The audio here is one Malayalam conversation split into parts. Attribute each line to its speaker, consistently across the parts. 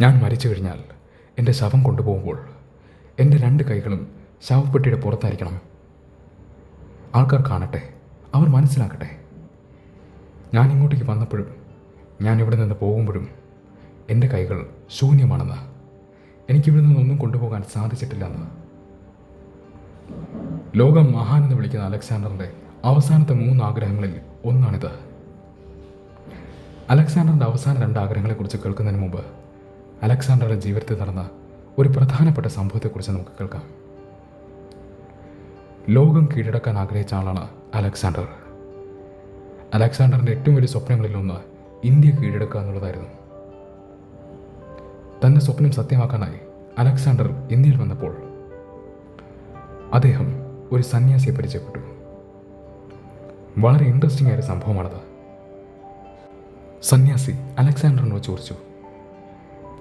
Speaker 1: ഞാൻ മരിച്ചു കഴിഞ്ഞാൽ എന്റെ ശവം കൊണ്ടുപോകുമ്പോൾ എന്റെ രണ്ട് കൈകളും ശവപ്പെട്ടിയുടെ പുറത്തായിരിക്കണം. ആൾക്കാർ കാണട്ടെ അവർ മനസ്സിലാക്കട്ടെ. ഞാൻ ഇങ്ങോട്ടേക്ക് വന്നപ്പോഴും ഞാൻ ഇവിടെ നിന്ന് പോകുമ്പോഴും എന്റെ കൈകൾ ശൂന്യമാണെന്ന് എനിക്കിവിടെ നിന്നൊന്നും കൊണ്ടുപോകാൻ സാധിച്ചിട്ടില്ലെന്ന്. ലോകം മഹാൻ എന്ന് വിളിക്കുന്ന അലക്സാണ്ടറിന്റെ അവസാനത്തെ മൂന്ന് ആഗ്രഹങ്ങളിൽ ഒന്നാണിത്. അലക്സാണ്ടറിന്റെ അവസാന രണ്ട് ആഗ്രഹങ്ങളെക്കുറിച്ച് കേൾക്കുന്നതിന് മുമ്പ് അലക്സാണ്ടറുടെ ജീവിതത്തിൽ നടന്ന ഒരു പ്രധാനപ്പെട്ട സംഭവത്തെക്കുറിച്ച് നമുക്ക് കേൾക്കാം. ലോകം കീഴടക്കാൻ ആഗ്രഹിച്ച ആളാണ് അലക്സാണ്ടർ. അലക്സാണ്ടറിന്റെ ഏറ്റവും വലിയ സ്വപ്നങ്ങളിലൊന്ന് ഇന്ത്യ കീഴടക്കുക എന്നുള്ളതായിരുന്നു. തന്റെ സ്വപ്നം സത്യമാക്കാനായി അലക്സാണ്ടർ ഇന്ത്യയിൽ വന്നപ്പോൾ അദ്ദേഹം ഒരു സന്യാസിയെ പരിചയപ്പെട്ടു. വളരെ ഇൻട്രസ്റ്റിംഗ് ആയ സംഭവമാണത്. സന്യാസി അലക്സാണ്ടറിനോട് ചോദിച്ചു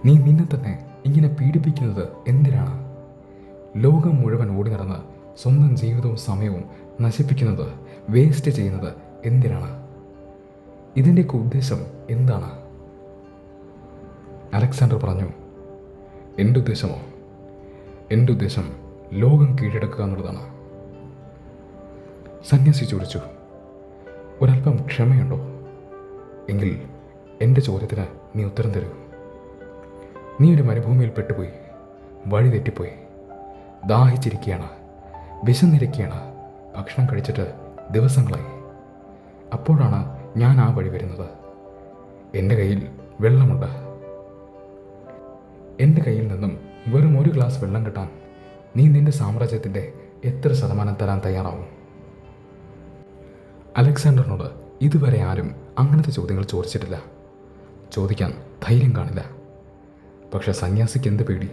Speaker 1: നീ നിന്നെ തന്നെ ഇങ്ങനെ പീഡിപ്പിക്കുന്നത് എന്തിനാണ്? ലോകം മുഴുവൻ ഓടി നടന്ന് സ്വന്തം ജീവിതവും സമയവും നശിപ്പിക്കുന്നത് വേസ്റ്റ് ചെയ്യുന്നത് എന്തിനാണ്? ഇതിന്റെയൊക്കെ ഉദ്ദേശം എന്താണ്? അലക്സാണ്ടർ പറഞ്ഞു എന്റെ ഉദ്ദേശമോ? എന്റെ ഉദ്ദേശം ലോകം കീഴടക്കുക എന്നുള്ളതാണ്. സന്യാസി ചോദിച്ചു ഒരല്പം ക്ഷമയുണ്ടോ? എങ്കിൽ എന്റെ ചോദ്യത്തിന് നീ ഉത്തരം തരൂ. നീ ഒരു മരുഭൂമിയിൽ പെട്ടുപോയി. വഴി തെറ്റിപ്പോയി. ദാഹിച്ചിരിക്കുകയാണ്. വിശന്നിരിക്കുകയാണ്. ഭക്ഷണം കഴിച്ചിട്ട് ദിവസങ്ങളായി. അപ്പോഴാണ് ഞാൻ ആ വഴി വരുന്നത്. എന്റെ കയ്യിൽ വെള്ളമുണ്ട്. എന്റെ കയ്യിൽ നിന്നും വെറും ഒരു ഗ്ലാസ് വെള്ളം കിട്ടാൻ നീ നിന്റെ സാമ്രാജ്യത്തിന്റെ എത്ര ശതമാനം തരാൻ തയ്യാറാവും? അലക്സാണ്ടറിനോട് ഇതുവരെ ആരും അങ്ങനത്തെ ചോദ്യങ്ങൾ ചോദിച്ചിട്ടില്ല. ചോദിക്കാൻ ധൈര്യം കാണില്ല. പക്ഷെ സന്യാസിക്ക് എന്ത് പേടി?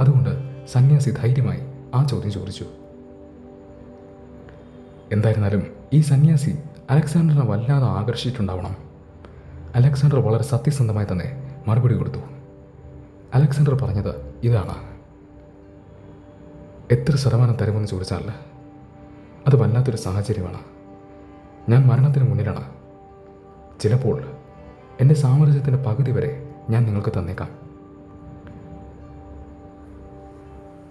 Speaker 1: അതുകൊണ്ട് സന്യാസി ധൈര്യമായി ആ ചോദ്യം ചോദിച്ചു. എന്തായിരുന്നാലും ഈ സന്യാസി അലക്സാണ്ടറിനെ വല്ലാതെ ആകർഷിച്ചിട്ടുണ്ടാവണം. അലക്സാണ്ടർ വളരെ സത്യസന്ധമായി തന്നെ മറുപടി കൊടുത്തു. അലക്സാണ്ടർ പറഞ്ഞത് ഇതാണ്. എത്ര ശതമാനം തരുമെന്ന് ചോദിച്ചാൽ അത് വല്ലാത്തൊരു സാഹചര്യമാണ്. ഞാൻ മരണത്തിന് മുന്നിലാണ്. ചിലപ്പോൾ എന്റെ സാമ്രാജ്യത്തിന്റെ പകുതി വരെ ഞാൻ നിങ്ങൾക്ക് തന്നേക്കാം.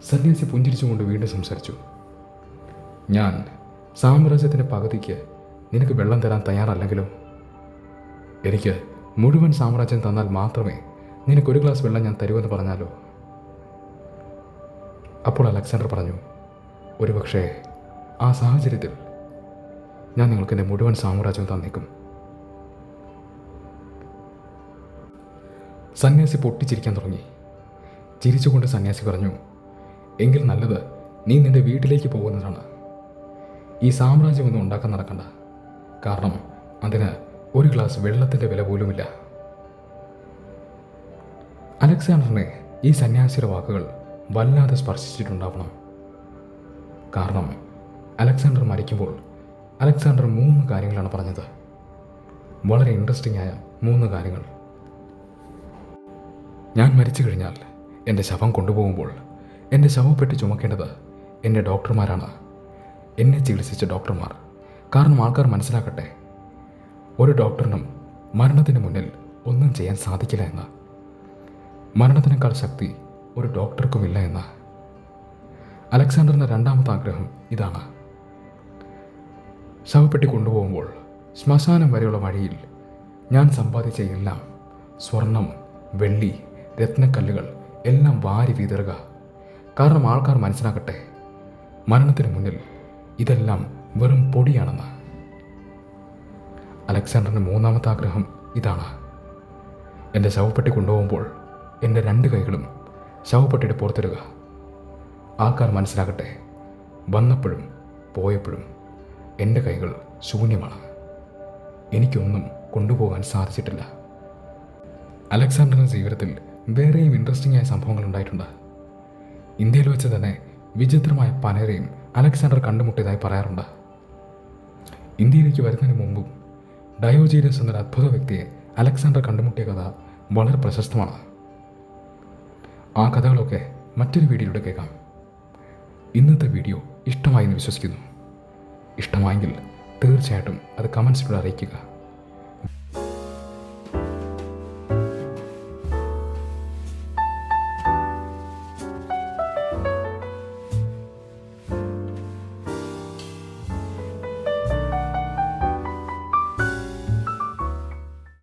Speaker 1: സന്യാസി പുഞ്ചിരിച്ചുകൊണ്ട് വീണ്ടും സംസാരിച്ചു. ഞാൻ സാമ്രാജ്യത്തിന്റെ പകുതിക്ക് നിനക്ക് വെള്ളം തരാൻ തയ്യാറല്ലെങ്കിലും? എനിക്ക് മുഴുവൻ സാമ്രാജ്യം തന്നാൽ മാത്രമേ നിനക്ക് ഒരു ഗ്ലാസ് വെള്ളം ഞാൻ തരുമെന്ന് പറഞ്ഞാലോ? അപ്പോൾ അലക്സാണ്ടർ പറഞ്ഞു ഒരുപക്ഷേ ആ സാഹചര്യത്തിൽ ഞാൻ നിങ്ങൾക്ക് എന്റെ മുഴുവൻ സാമ്രാജ്യം തന്നേക്കും. സന്യാസി പൊട്ടിച്ചിരിക്കാൻ തുടങ്ങി. ചിരിച്ചുകൊണ്ട് സന്യാസി പറഞ്ഞു എങ്കിൽ നല്ലത് നീ നിന്റെ വീട്ടിലേക്ക് പോകുന്നതാണ്. ഈ സാമ്രാജ്യമൊന്നും ഉണ്ടാക്കാൻ നടക്കണ്ട. കാരണം അതിന് ഒരു ഗ്ലാസ് വെള്ളത്തിന്റെ വില പോലുമില്ല. അലക്സാണ്ടറിനെ ഈ സന്യാസിയുടെ വാക്കുകൾ വല്ലാതെ സ്പർശിച്ചിട്ടുണ്ടാവണം. കാരണം അലക്സാണ്ടർ മരിക്കുമ്പോൾ അലക്സാണ്ടർ മൂന്ന് കാര്യങ്ങളാണ് പറഞ്ഞത്. വളരെ ഇൻട്രസ്റ്റിംഗ് ആയ മൂന്ന് കാര്യങ്ങൾ. ഞാൻ മരിച്ചു കഴിഞ്ഞാൽ എന്റെ ശവം കൊണ്ടുപോകുമ്പോൾ എന്റെ ശവപ്പെട്ടി ചുമക്കേണ്ടത് എന്റെ ഡോക്ടർമാരാണ്. എന്നെ ചികിത്സിച്ച ഡോക്ടർമാർ. കാരണം ആൾക്കാർ മനസ്സിലാക്കട്ടെ. ഒരു ഡോക്ടറിനും മരണത്തിന് മുന്നിൽ ഒന്നും ചെയ്യാൻ സാധിക്കില്ല എന്ന്. മരണത്തിനേക്കാൾ ശക്തി ഒരു ഡോക്ടർക്കുമില്ല എന്ന്. അലക്സാണ്ടറിന്റെ രണ്ടാമത്തെ ആഗ്രഹം ഇതാണ്. ശവപ്പെട്ടി കൊണ്ടുപോകുമ്പോൾ ശ്മശാനം വരെയുള്ള വഴിയിൽ ഞാൻ സമ്പാദിച്ച എല്ലാം സ്വർണം വെള്ളി രത്നക്കല്ലുകൾ എല്ലാം വാരി വിതറുക. കാരണം ആൾക്കാർ മനസ്സിലാക്കട്ടെ. മരണത്തിന് മുന്നിൽ ഇതെല്ലാം വെറും പൊടിയാണെന്ന്. അലക്സാണ്ടറിന്റെ മൂന്നാമത്തെ ആഗ്രഹം ഇതാണ്. എന്റെ ശവപ്പെട്ടി കൊണ്ടുപോകുമ്പോൾ എന്റെ രണ്ട് കൈകളും ശവപ്പെട്ടിയുടെ പുറത്തിടുക. ആൾക്കാർ മനസ്സിലാക്കട്ടെ വന്നപ്പോഴും പോയപ്പോഴും എന്റെ കൈകൾ ശൂന്യമാണ്. എനിക്കൊന്നും കൊണ്ടുപോകാൻ സാധിച്ചിട്ടില്ല. അലക്സാണ്ടറിന്റെ ജീവിതത്തിൽ വേറെയും ഇൻട്രസ്റ്റിംഗ് ആയ സംഭവങ്ങൾ ഉണ്ടായിട്ടുണ്ട്. ഇന്ത്യയിൽ വെച്ച് തന്നെ വിചിത്രമായ പലരെയും അലക്സാണ്ടർ കണ്ടുമുട്ടിയതായി പറയാറുണ്ട്. ഇന്ത്യയിലേക്ക് വരുന്നതിന് മുമ്പും ഡയോജീനസ് എന്നൊരു അത്ഭുത വ്യക്തിയെ അലക്സാണ്ടർ കണ്ടുമുട്ടിയ കഥ വളരെ പ്രശസ്തമാണ്. ആ കഥകളൊക്കെ മറ്റൊരു വീഡിയോയിലൂടെ കേൾക്കാം. ഇന്നത്തെ വീഡിയോ ഇഷ്ടമായി എന്ന് വിശ്വസിക്കുന്നു. ഇഷ്ടമായെങ്കിൽ തീർച്ചയായിട്ടും അത് കമൻസിലൂടെ അറിയിക്കുക.